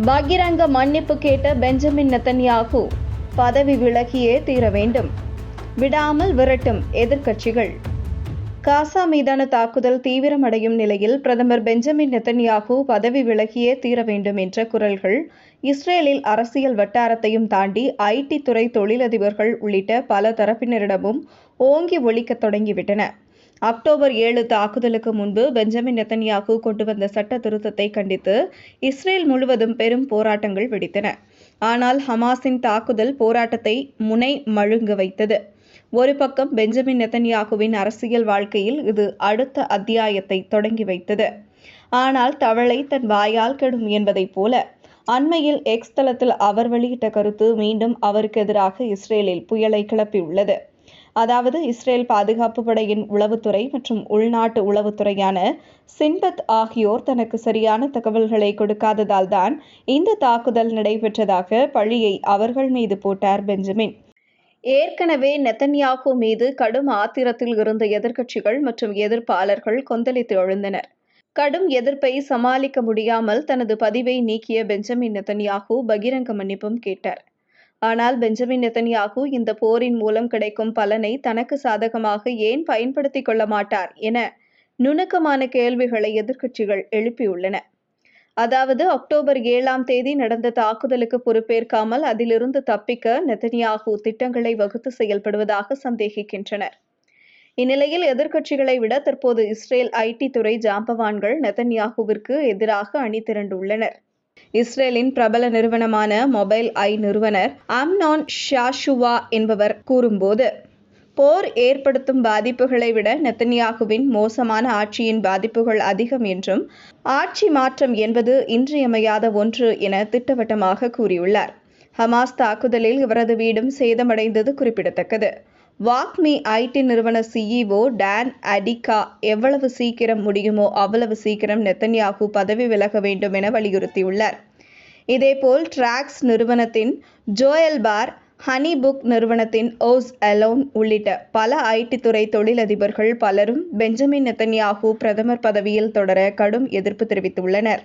பகிரங்க மன்னிப்பு கேட்ட பெஞ்சமின் நெத்தன்யாகு பதவி விலகியே தீர வேண்டும். விடாமல் விரட்டும் எதிர்க்கட்சிகள். காசா மீதான தாக்குதல் தீவிரமடையும் நிலையில் பிரதமர் பெஞ்சமின் நெத்தன்யாகு பதவி விலகியே தீர வேண்டும் என்ற குரல்கள் இஸ்ரேலில் அரசியல் வட்டாரத்தையும் தாண்டி ஐடி துறை தொழிலதிபர்கள் உள்ளிட்ட பல தரப்பினரிடமும் ஓங்கி ஒழிக்கத் தொடங்கிவிட்டன. அக்டோபர் ஏழு தாக்குதலுக்கு முன்பு பெஞ்சமின் நெத்தன்யாகு கொண்டு வந்த சட்ட திருத்தத்தை கண்டித்து இஸ்ரேல் முழுவதும் பெரும் போராட்டங்கள் வெடித்தன. ஆனால் ஹமாஸின் தாக்குதல் போராட்டத்தை முனை மழுங்க வைத்தது. ஒரு பக்கம் பெஞ்சமின் நெத்தன்யாகுவின் அரசியல் வாழ்க்கையில் இது அடுத்த அத்தியாயத்தை தொடங்கி வைத்தது. ஆனால் தவளை தன் வாயால் கெடும் என்பதைப் போல அண்மையில் எக்ஸ் தளத்தில் அவர் வெளியிட்ட கருத்து மீண்டும் அவருக்கு எதிராக இஸ்ரேலில் புயலை கிளப்பியுள்ளது. அதாவது இஸ்ரேல் பாதுகாப்பு படையின் உளவுத்துறை மற்றும் உள்நாட்டு உளவுத்துறையான சின்பத் ஆகியோர் தனக்கு சரியான தகவல்களை கொடுக்காததால் தான் இந்த தாக்குதல் நடைபெற்றதாக பழியை அவர்கள் மீது போட்டார் பெஞ்சமின். ஏற்கனவே நெத்தன்யாகு மீது கடும் ஆத்திரத்தில் இருந்த எதிர்க்கட்சிகள் மற்றும் எதிர்ப்பாளர்கள் கொந்தளித்து எழுந்தனர். கடும் எதிர்ப்பை சமாளிக்க முடியாமல் தனது பதிவை நீக்கிய பெஞ்சமின் நெத்தன்யாகு பகிரங்க மன்னிப்பும் கேட்டார். ஆனால் பெஞ்சமின் நெத்தன்யாகு இந்த போரின் மூலம் கிடைக்கும் பலனை தனக்கு சாதகமாக ஏன் பயன்படுத்திக் கொள்ள மாட்டார் என நுணுக்கமான கேள்விகளை எதிர்க்கட்சிகள் எழுப்பியுள்ளன. அதாவது அக்டோபர் ஏழாம் தேதி நடந்த தாக்குதலுக்கு பொறுப்பேற்காமல் அதிலிருந்து தப்பிக்க நெதன்யாகு திட்டங்களை வகுத்து செயல்படுவதாக சந்தேகிக்கின்றனர். இந்நிலையில் எதிர்க்கட்சிகளை விட தற்போது இஸ்ரேல் ஐடி துறை ஜாம்பவான்கள் நெத்தன்யாகுவிற்கு எதிராக அணி திரண்டுள்ளனர் இஸ்ரேலின் பிரபல நிறுவனமான மொபைல் ஐ நிறுவனர் அம்னான் ஷாஷுவா என்பவர் கூறும்போது போர் ஏற்படுத்தும் பாதிப்புகளை விட நெத்தன்யாகுவின் மோசமான ஆட்சியின் பாதிப்புகள் அதிகம் என்றும் ஆட்சி மாற்றம் என்பது இன்றியமையாத ஒன்று என திட்டவட்டமாக கூறியுள்ளார். ஹமாஸ் தாக்குதலில் இவரது வீடும் சேதமடைந்தது குறிப்பிடத்தக்கது. வாக்மி ஐடி நிறுவன சிஇஓ டான் அடிகா எவ்வளவு சீக்கிரம் முடியுமோ அவ்வளவு சீக்கிரம் நெத்தன்யாகு பதவி விலக வேண்டும் என வலியுறுத்தியுள்ளார். இதேபோல் டிராக்ஸ் நிறுவனத்தின் ஜோயல் பார் ஹனி புக் நிறுவனத்தின் ஓஸ் அலோன் உள்ளிட்ட பல ஐடி துறை தொழிலதிபர்கள் பலரும் பெஞ்சமின் நெத்தன்யாகு பிரதமர் பதவியில் தொடர கடும் எதிர்ப்பு தெரிவித்துள்ளனர்.